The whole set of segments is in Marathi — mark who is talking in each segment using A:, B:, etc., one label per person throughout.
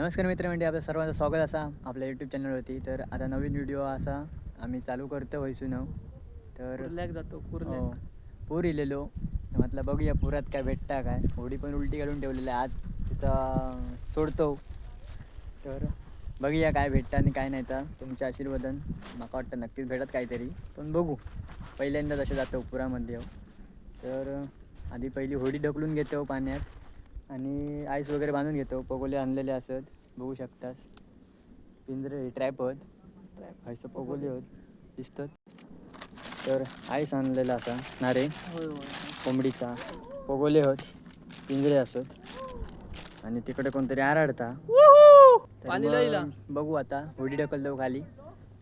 A: नमस्कार मित्र म्हणजे आपल्या सर्वांचं स्वागत असा आपल्या यूट्यूब चॅनलवरती तर आता नवीन व्हिडिओ असा आम्ही चालू करतो व्हायचो तर
B: कुर्ल्याक जातो
A: हो,
B: कुर्ल्याक
A: पूर इलेलो. म्हटलं बघूया पुरात काय भेटता काय. होडी पण उलटी घालून ठेवलेली आहे. आज तिथं सोडतो. तर बघूया काय भेटतं आणि काय नाही तर तुमच्या आशीर्वादन. माका वाटतं नक्कीच भेटत काहीतरी. पण बघू. पहिल्यांदा जसे जातो पुरामध्ये. हो. तर आधी पहिली होडी ढकलून घेतो पाण्यात. आणि आईस वगैरे बांधून घेतो. पगोले आणलेले असत. बघू शकतास. पिंजरे ट्रॅप होत ट्रॅप पगोले होत. दिसतात. तर आईस आणलेला असा. नारे कोंबडीचा. पगोले होत. पिंजरे असत. आणि तिकडे कोणतरी आराडता. बघू आता. होडी ढकलतो खाली.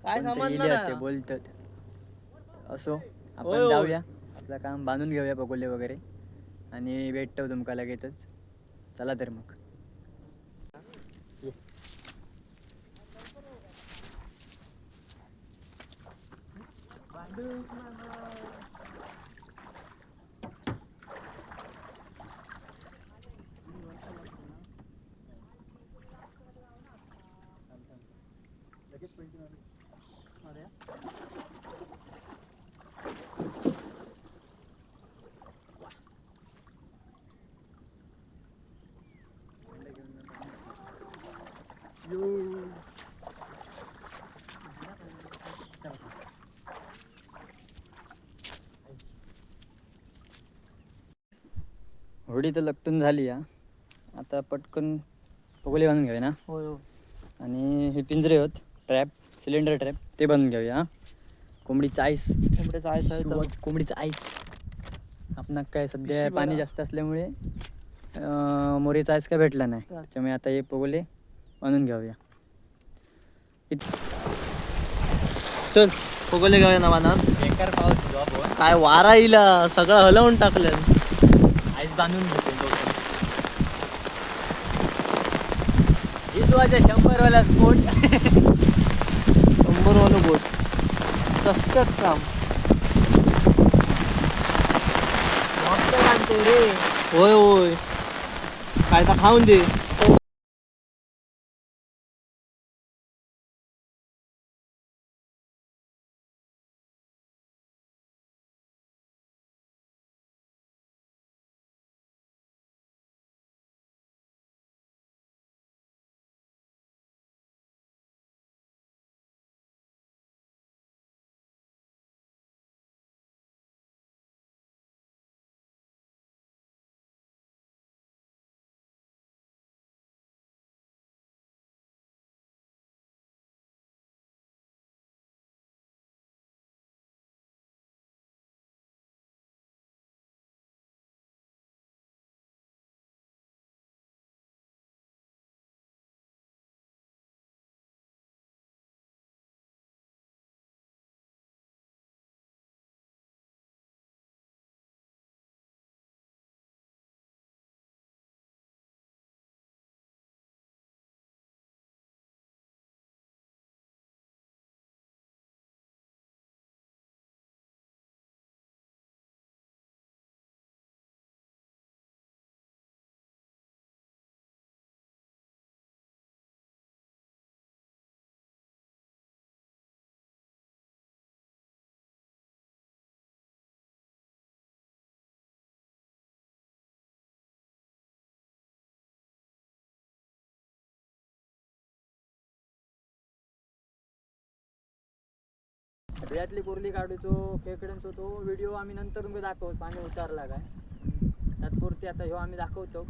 B: काय
A: बोलतात. असो आपण. जाऊया. आपलं काम बांधून घेऊया पगोले वगैरे. आणि भेटतो तुमका लगेचच. चला तर मग ये. होडी तर लपटून झाली या आता पटकन पगोले बांधून घेऊया ना.
B: होय होय.
A: आणि हे पिंजरे होत ट्रॅप सिलेंडर ट्रॅप ते बांधून घेऊया हा. कोंबडीचं आईस
B: कोंबड्याचा आयस आहे तर.
A: सुरुवात कोंबडीचं आईस आपणाक काय सध्या पाणी. जास्त असल्यामुळे अं, मोरीचा आईस काय भेटला नाही.
B: अच्छा.
A: त्यामुळे आता हे पगोले बांधून घेऊया.
B: चल पगोले गाव ना मानात
A: बेकार पाऊस जॉब
B: काय वारा इला सगळं हलवून टाकलं
A: बांधून घेते. वाजा शंभर वाला स्पोर्ट
B: शंभर वालं बोट सस्त्यात काम
A: रे.
B: होय होय. काय तर खाऊन दे.
A: बियातली कुर्ली काढूचो खेकड्यांचो तो व्हिडिओ आम्ही नंतर तुमका दाखवतो पाणी उतारला काय. तात्पुरती आता ह्यो आम्ही दाखवतो.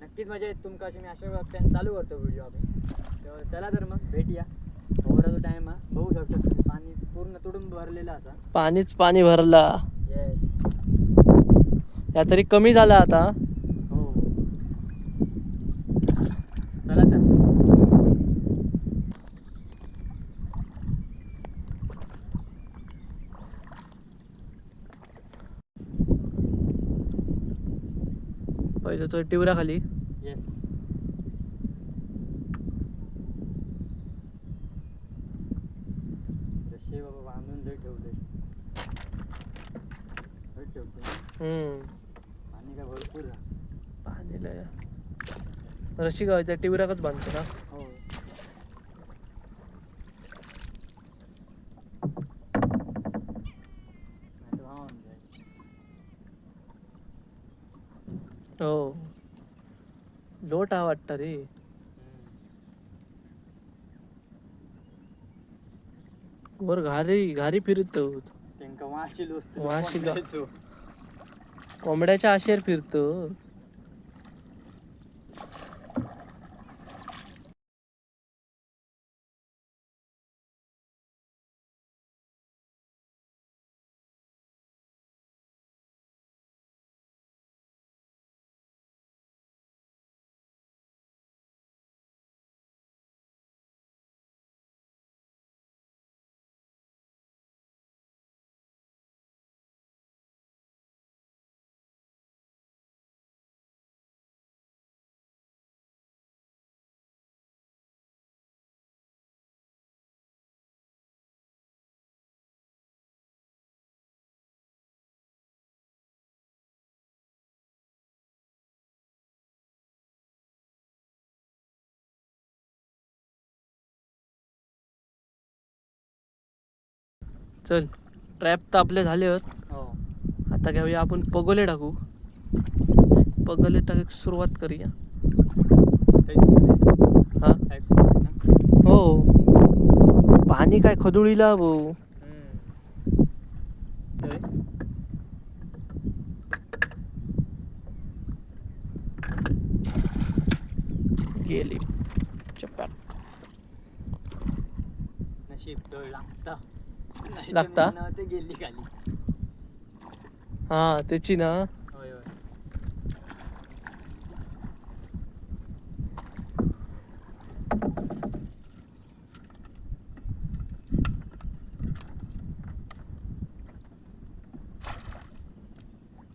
A: नक्कीच मजा येत तुमका अशी. मी अशा वाक्यान चालू करतो व्हिडिओ आम्ही. तर चला तर मग भेटूया. ओव्हरचा टाइम हा. बघू शकतो तुम्ही. पाणी पूर्ण तुडूंब भरलेलं असा.
B: पाणीच पाणी भरला.
A: येस
B: या तरी कमी झाला आता
A: हो चला तर
B: पहिलं तो टिवरा खाली.
A: येस बाबा बांधून लय ठेवले. लय ठेवते.
B: हम्म.
A: पाणी काय भरपूर आहे.
B: पाणी लय रशी गावाच्या टिवराकच बांधतो ना.
A: हो.
B: हो. लोट वाटतं रे वर घारी घारी फिरतो
A: त्यांका वाशील वस्तू
B: वाशील.
A: कोंबड्याचो.
B: कोंबड्याच्या आशेर फिरतो चल ट्रॅप तर आपले झाले आहेत
A: हो.
B: आता घेऊया आपण पगोले टाकू. पगोले टाक सुरुवात करूया. हा? हो? पाणी काय खदुळीला भाऊ. गेली. चपाक
A: नशीब लागता
B: लागता?
A: गेली खाली.
B: हा त्याची ना?
A: होय होय.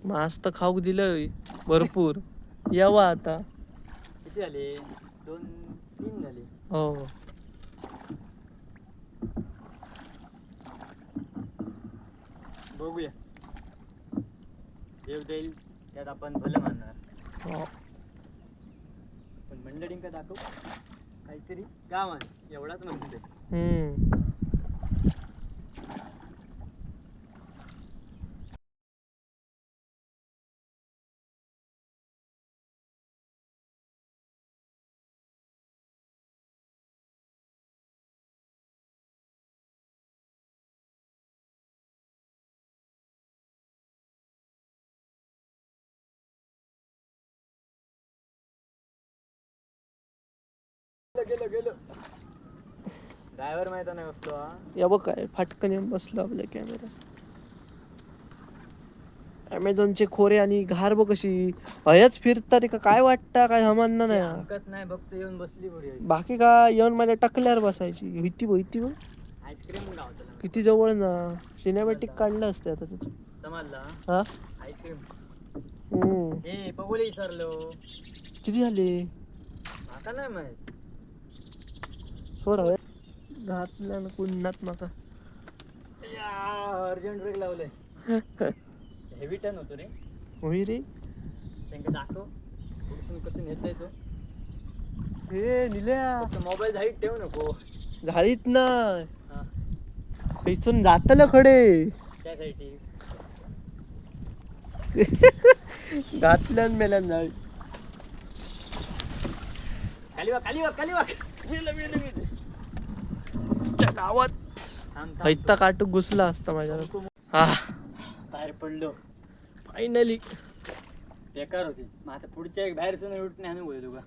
B: मास तर खाऊक दिलं भरपूर. यावा आता.
A: किती झाले? दोन तीन झाले.
B: हो.
A: बघूया. देव देईल त्यात आपण भलं मानणार.
B: हो.
A: पण मंडळींका दाखव. काहीतरी का मान एवढाच म्हणते
B: हम्म.
A: ड्रायव्हर माहिती नाही असतो हा.
B: या बघ काय फाटकन येऊन बसलो आपल्या कॅमेरा अमेझॉनचे खोरे आणि घार बघ कशी. हयच फिरतात का काय वाटतं काय समजणार नाही.
A: अंकत नाही बघतो येऊन बसली
B: बाकी काय येऊन माझ्या टकल्यावर बसायची. होती होती बघ.
A: आईस्क्रीम गावतो
B: किती जवळ ना. सिनेमॅटिक काढलं असते आता त्याचं.
A: समजला?
B: हा?
A: आईस्क्रीम.
B: हम्म.
A: हे बघूले विसरलो.
B: किती झाले?
A: आता नाही माहीत.
B: सोड हवे घातल्या ना कुंडात माका.
A: अर्जंट ब्रेक लावलंय. हेवी टर्न होतो रे.
B: होई रे.
A: त्यांना दाखव. कुठून कसं नेता तो.
B: हे निल्या.
A: मोबाईल झाईट ठेवू नको.
B: झाडीत ना
A: हा.
B: इथून जातलं खडे.
A: त्यासाठी
B: घातल्यान मेल्यान झाडी
A: खाली वा खाली वा खाली वा गेलं गेलं गेलं
B: च्या गावात. हैता काटूक घुसला असता माझ्या हा.
A: बाहेर पडलो.
B: फायनली
A: बेकार होती. मग आता पुढच्या एक बाहेर सुद्धा उठणे आम्ही बोलतो तुका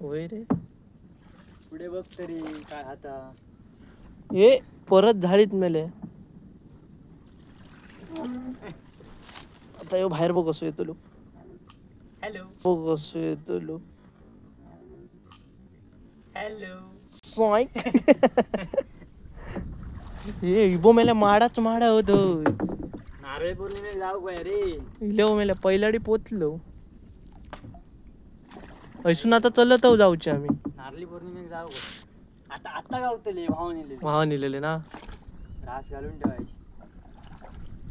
B: होय रे.
A: पुढे बघ तरी काय हाता
B: ए परत झाडीत मेले. आता यो बाहेर बघ कसो येतो लो.
A: हॅलो
B: बघ कसो येतो लो.
A: हॅलो
B: सोय हे इबो मेले माडाच माडा होतो
A: नारळी पौर्णिमेला जाऊ काय रे
B: इलेव मेले पहिलाडी पोचलो ऐसून आता चलत आहो जाऊचे आम्ही
A: नारळी पौर्णिमेला जाऊ आता आता गावतले भावून नेले
B: वाहन इलेले ना
A: रास घालून ठेवायची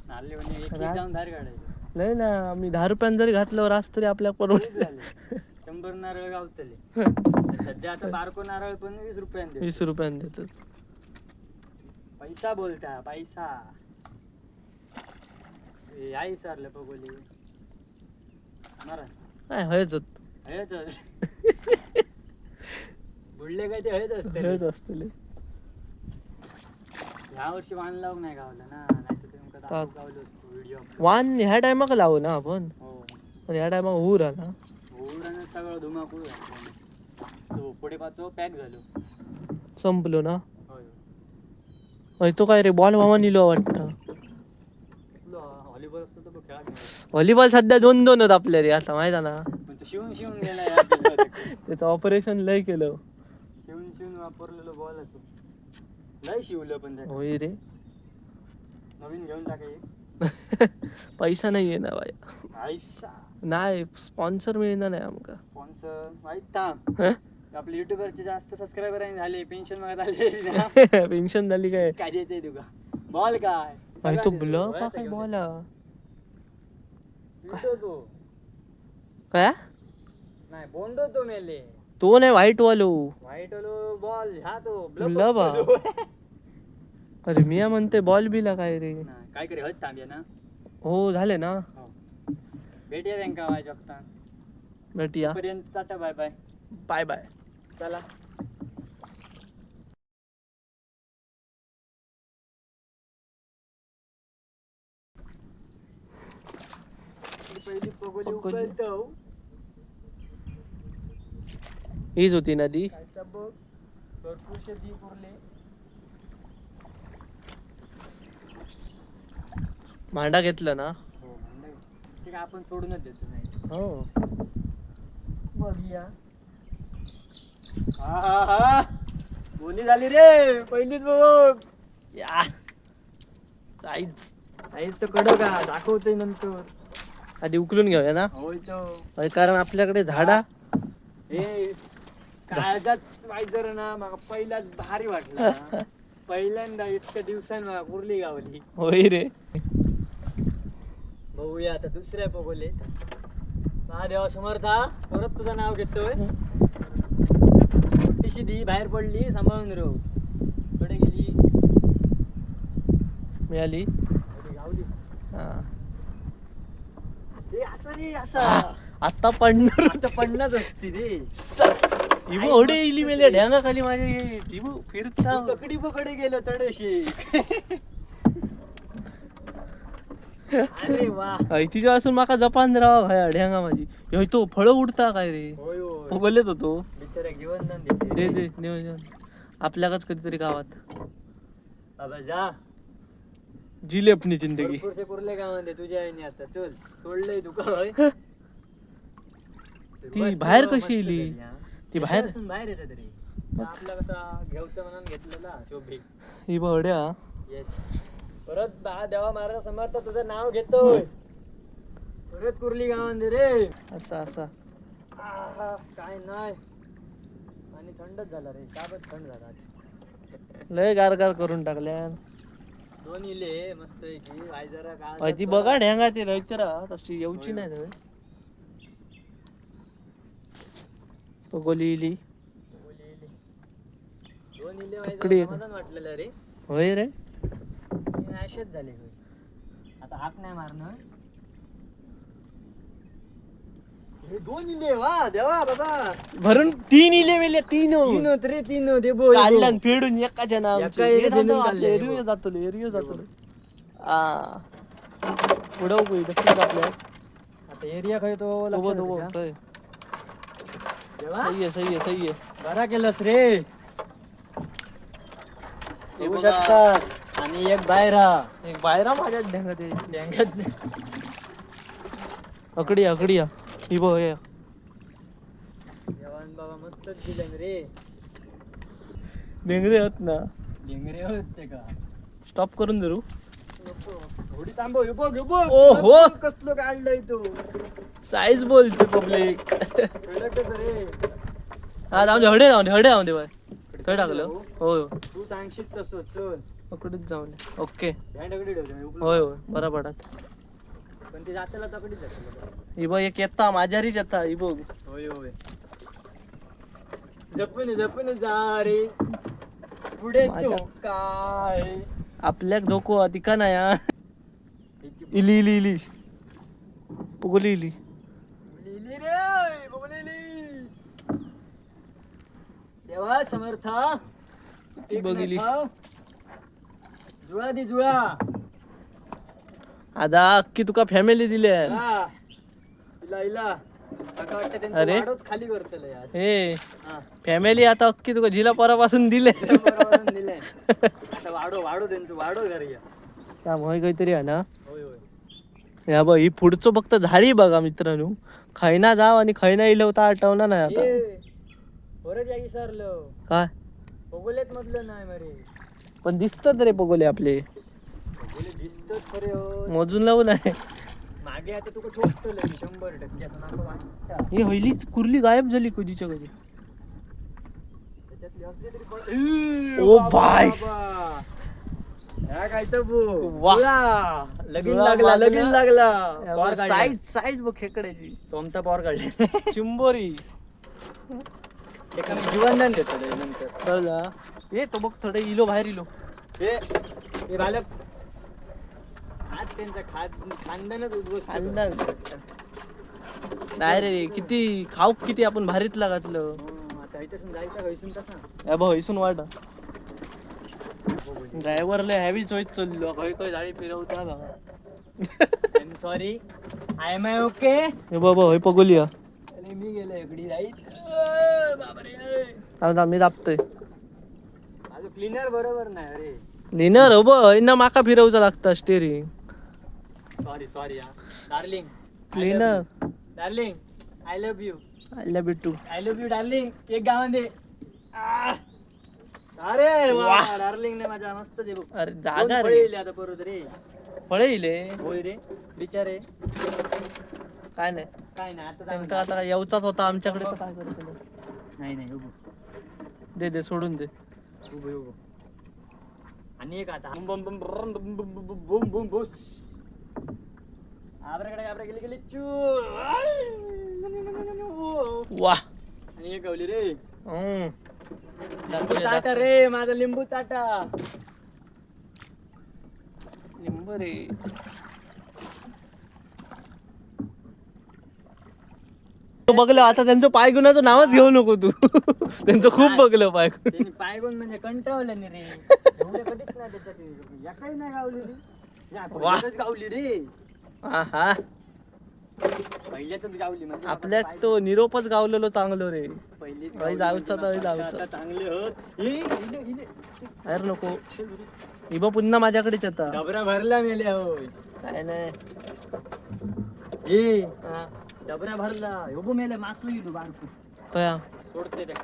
A: नारळी पौर्णिमे एक
B: रास-
A: जाऊन बाहेर काढायचं
B: लय ना आम्ही दहा रुपयान जरी घातल्यावर आज तरी आपल्या
A: बरीच
B: परवड
A: झाले. शंभर नारळ गावतले. तर सध्या आता बारको नारळ पण वीस रुपयाने देतो.
B: वीस रुपयाने देतात.
A: पैसा बोलता पैसा. ए, आई विचारलं बघोली मारा.
B: काय हयच
A: हयच बुडले काय ते हयच असते
B: हयच असतले.
A: ह्या वर्षी वाण लावून नाही गावला ना नाही तर तुमका दाखवून
B: ताच.
A: गावलो असतो व्हिडिओ.
B: वान ह्या टायमाक लावू ना आपण.
A: हो.
B: पण ह्या टायमाक ऊर आला
A: सगळं धुमाकूळ पुढे पाचो पॅक झालो.
B: संपलो ना?
A: होय.
B: तो काय रे बॉल मामा निलो वाटतं.
A: व्हॉलीबॉल असतो तो खेळा नाही.
B: व्हॉलीबॉल सध्या दोन दोन आहेत आपल्या रे आता माहिती ना?
A: शिवून शिवून गेला.
B: त्याचं ऑपरेशन लय केलं.
A: शिवून शिवून वापरलेलो बॉल लय शिवलं पण
B: होय रे.
A: नवीन घेऊन टाकाय
B: पैसा नाहीये ना बाया.
A: आयसा
B: नाही स्पॉन्सर मिळणार नाही आमका.
A: स्पॉन्सर माहीत थांब
B: हं?
A: आपले युट्यूबरचे जास्त सबस्क्रायबर झाले पेन्शन मागत आले. ना
B: पेन्शन झाली काय?
A: काय देते तुका? बॉल काय?
B: अरे तो
A: वयाचा
B: काय? बॉल
A: तो.
B: काय?
A: नाही बोंडो तो मेले.
B: तो नाही व्हाईट वालो.
A: व्हाईट वालो बॉल ह्या तो. तो.
B: अरे मिया म्हणते बॉल बिला काय रे?
A: काय करे हत थांबे ना?
B: हो झाले ना.
A: हो. भेटूया त्यांका वाय जगता
B: भेटूया.
A: पर्यंत tata bye bye.
B: Bye bye.
A: चला. पहिली पगोली
B: पगोली.
A: उकळतो.
B: हीच होती नदी.
A: तर बघ भरपूरशे दीप उरले.
B: मांडा घेतलं ना.
A: ते काय आपण सोडूनच देतो नाही?
B: हो.
A: बघूया हा हा हा. बोली झाली रे पहिलीच बघ
B: या. साईज.
A: आईच तर कडक का दाखवतोय नंतर.
B: आधी उकलून घेऊया ना?
A: होय तो.
B: अरे कारण आपल्याकडे झाडा
A: हे काळजात वाईजर ना मग पहिलाच भारी वाटला. पहिल्यांदा इतक्या दिवसांनी मला कुर्ली गावली.
B: होय रे.
A: बघूया आता दुसऱ्या बघोले महादेवा समर्था परत तुझं नाव घेतोय मोठीशी दी बाहेर पडली सांभाळून रो कडे गेली
B: मिळाली
A: कडे गावली
B: हा.
A: ते असं रे असं
B: आता पडणार
A: आता पडणारच असती रे
B: इबो ओढे इली मेले ढ्यांगा खाली माझ्या ये. इबो फिरता
A: तू तकडी पकडे गेलो तडेशी अरे वा.
B: तिच्या असून माका जपान राव हाय ढ्यांगा माझी. ह्यो तो फळ उडता काय रे?
A: होय होय.
B: होतो
A: बिचारा
B: दे
A: देते.
B: दे नियोजन आपल्याकच कधीतरी गावात.
A: बाबा जा.
B: जिले आपली जिंदगी
A: भरपूरसे कुर्ले गावांमध्ये तुझ्या आईने आता. चल सोडलंय तुका होय
B: ती बाहेर कशी इली? ती बाहेर-
A: त्याच्यापासून बाहेर येतात रे. तर आपला कसा घेऊचा म्हणून घेतलेला शोभे.
B: इबो ओढ्या
A: येस परत बा देवा महाराज समर्थ तुझं नाव घेतोय परत कुर्ली गावांमध्ये रे.
B: असा असा.
A: आहा, काय नाही. आणि थंडच झाला रे. काबच थंड झाला.
B: लय गारगार करून टाकल्या
A: दोन इले मस्त पैकी. आई जरा का
B: बघा ढ्यांगा ते लयतरा तशी येऊची नाही नव्हे पगोली इली.
A: दोन इले
B: तकडी
A: वाईजरा
B: एक.
A: समाधान वाटलेलं रे.
B: होय रे.
A: झाले. आता हाक नाही मारणं. हे दोन इले वा देवा बाबा.
B: भरून तीन इले मेले तीन.
A: तीन होत रे तीन होते बोल
B: काढल्या आणि फेडून एकाच्या नाव
A: एका काढले,
B: एरिया
A: हो.
B: जातो एरिया जातो आ. उडव कोई दक्षिण आपल्या.
A: आता एरिया खाय तो लक्षात
B: उभं
A: आहे का?
B: होतंय.
A: देवा.
B: सही आहे सही आहे सही आहे.
A: बरा केलंस रे.
B: हे
A: बघू
B: बघा.
A: शकतास. आणि एक बाहेर हा
B: एक बाहेर माझ्या ढ्यांगा ते
A: बँकेत
B: अकडी अकडी या. ही बघ हे.
A: जवान बाबा मस्तच दिले रे.
B: डेंगरे आहेत ना.
A: डेंगरे होते का?
B: स्टॉप करून धरू.
A: थोडी थांबव हे बघ हे बघ.
B: ओहो.
A: कसलो काढलाय तू?
B: साईज बोलते पब्लिक हा जाऊन दे हडे जाऊन दे हडे जाऊन दे बाय. काय टाकलं हो
A: तू सांगशील तसं चल.
B: पकडत जाऊन दे ओके.
A: ह्या.
B: होय. होय बरा पडत
A: पण ती जाताला जाते
B: ही बघ एक येता माझ्यारीच येता ही बघ.
A: होय होय. जपून जपून जा रे. पुढे तो
B: माझ्या-
A: काय?
B: आपल्याक धोको तिका ना या इली इली इली. पुगली इली.
A: लिहिली रे बघलेली देवा समर्था.
B: ती बघिली.
A: जुळा दी जुळा.
B: आता अख्खी तुका फॅमिली दिली
A: हा. इला इला. माका वाटतं त्यांचं
B: अरे.
A: खाली करतलं यार.
B: हे
A: हा.
B: फॅमिली आता अख्खी तुका झिला परापासून दिले
A: बरोबर दिलंय आता वाडो वाडो त्यांचं वाडो घरी या
B: त्यामुळे काहीतरी आहे ना?
A: होय होय.
B: या बघ ही पुढचं फक्त झाडी बघा मित्रांनो. खैना जाव आणि खैना इलं होता आठवणार नाही आता.
A: ये विसरलो
B: काय?
A: बघुलेत मधलं नाही मरे.
B: पण दिसतात रे पगोले आपले.
A: खरे हो.
B: मोजून लावून आहे
A: मागे आता तुका ठोकतलं शंभर टक्के. आता नाका वाटतं
B: ही हयली कुर्ली गायब झाली कधीच्या कधी. Oh bye.
A: लगीन लागला. लगीन लागला.
B: साईज साईज बघ खेकड्याची.
A: सोमता पॉवर काढले.
B: चिंबोरी.
A: एका जीवनदान देतो नंतर.
B: कळला? ये तो बघ थोडं इलो बाहेर इलो.
A: हे हे बालक. हात त्यांचा खात खानदानच उद्ध्वस्त
B: खानदान. नाही रे किती खाऊ किती आपण भारीतला घातलं
A: हो, आता इथं जायचं हैसून तसा?
B: या बघ हैसून वाट ड्रायव्हरला हॅवी चोईत चाललो. खय खय झाडी फिरवता बघा
A: I am sorry I am I okay
B: हे बाबा हय पगोली या
A: आणि मी गेलो इकडी. राईट बापरे.
B: थांब थांब मी दाबतोय.
A: क्लिनर बरोबर नाही अरे.
B: लिनर हो बघ माका फिरवचा लागता स्टेरिंग
A: सॉरी सॉरी हा. Darling
B: cleaner
A: darling I love you
B: आल्या Bittu
A: I love you darling एक आह. अरे वा डार्लिंग ने माझ्या मस्त दे बघ.
B: अरे जागा रे.
A: इले आता परत रे.
B: फळे इले?
A: होय रे. बिचारे.
B: काय नाही.
A: काय नाही आता
B: त्यांका
A: जाऊ
B: आता येऊचाच होता आमच्याकडे तर काय.
A: नाही नाही उभो
B: दे दे सोडून दे.
A: Ubo kata.
B: Abre
A: kada abre kili kili
B: cu.
A: Wah.
B: Ani
A: kau lirik. Hmm. Limbu tata
B: re, mata तो बघलं आता त्यांचं पाय गुणाचं नावच घेऊ नको तू. त्यांचं खूप बघलं पाय
A: त्यांनी पायगुण म्हणजे कंटाळलं नाही रे. एवढे कधीच नाही त्याच्यात हे. एकाही नाही गावलेली. या,
B: वा.
A: पहिल्यातच गावली रे.
B: हा
A: पहिल्यातच गावली म्हणजे
B: आपल्यात तो निरोपच गावलेलो चांगलो रे.
A: पहिली
B: जाऊचा तर जाऊचा.
A: आता चांगले होत. हे, इले, इले.
B: अरे नको. इबा पुन्हा माझ्याकडेच येता.
A: डबरा भरला मेले होय.
B: काय नाही. हा. ಡಬರ
A: ಬರಲ್ಲ ಒಬ್ಬ ಮೇಲೆ
B: ಮಾಸ್ಲು
A: ಇದು ಬಾರ್ಕು.
B: ಕೊಡ್ತೇನೆ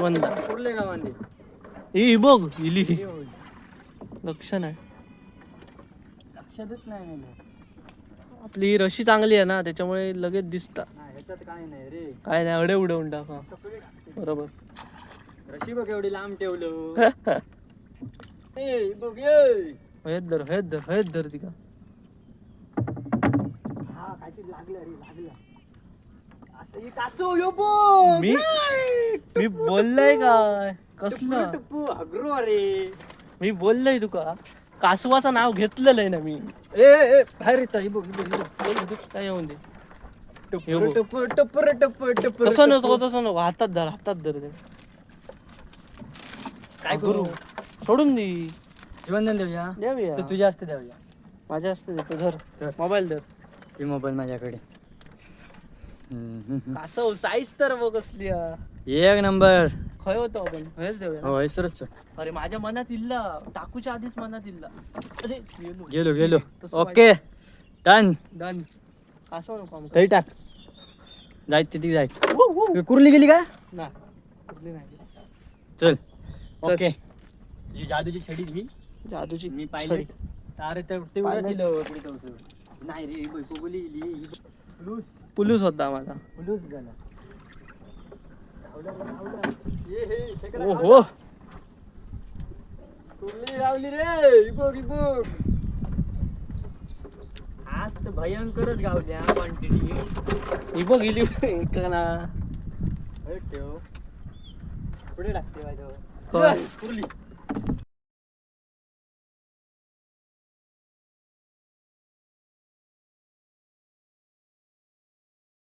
A: ಒಂದ. ಕೊಡ್ಲೇಗಾವ
B: ಅಂದಿ ಈ बघ
A: ಇಲ್ಲಿ.
B: लक्ष नाही
A: लक्षातच नाही ना.
B: आपली रशी चांगली आहे ना त्याच्यामुळे लगेच दिसता
A: ह्याच्यात काय नाही रे
B: काय नाही अडे उडे
A: उंडा हा
B: बरोबर
A: रशी बघ एवढी लांब ठेवलं ए बघ ए.
B: हयत धर हयत धर हयत धर तिका
A: हा काहीतरी लागलं रे लागलं. असं एक असो यो बघ
B: मी मी बोललोय काय? कसलं?
A: टप्पू हगरो अरे.
B: मी बोललोय तुका. कासवाचं नाव घेतलेलं आहे ना मी.
A: ए ए बाहेर येता हे बघ हे बघ, हे बघ.
B: काय येऊन दे. बघ. तसं नको तसं नको. हातात धर हातात धर ते.
A: काय करू?
B: सोडून दे.
A: जीवनदान देऊया.
B: देऊया.
A: तर तुझ्या असते देऊया.
B: माझ्या असते धर. मोबाईल धर.
A: ती मोबाईल माझ्याकडे.
B: कासव साईज तर बघ कसली हा.
A: एक नंबर.
B: खय होतो आपण? खयच देऊया
A: हो हैसरच
B: अरे माझ्या मनात इल्ला. टाकूच्या आधीच मनात इल्ला. अरे गेलो.
A: गेलो गेलो.
B: तसं
A: ओके. डन
B: डन कासव नको आमका.
A: तरी टाक. जाय तिथे जाय.
B: Wu, Wu.
A: कुरली गेली का?
B: नाही कुठली नाही.
A: चल.
B: चल.
A: ओके. जी जादूची छडी घे.
B: जादूची
A: मी पाहिलं. अरे ते ते उडत
B: पाहिलं?
A: दिलं पुढे नाही रे बैकोबली इली पुलूस
B: पुलूस होता माझा
A: पुलूस झाला.
B: ओ हो
A: कुर्ली गावली रे इबोग इबोग. आज तर भयंकरच गावल्या क्वांटिटी
B: इबोग इली कना
A: ठेव. पुढे लागते माझ्यावर कुर्ली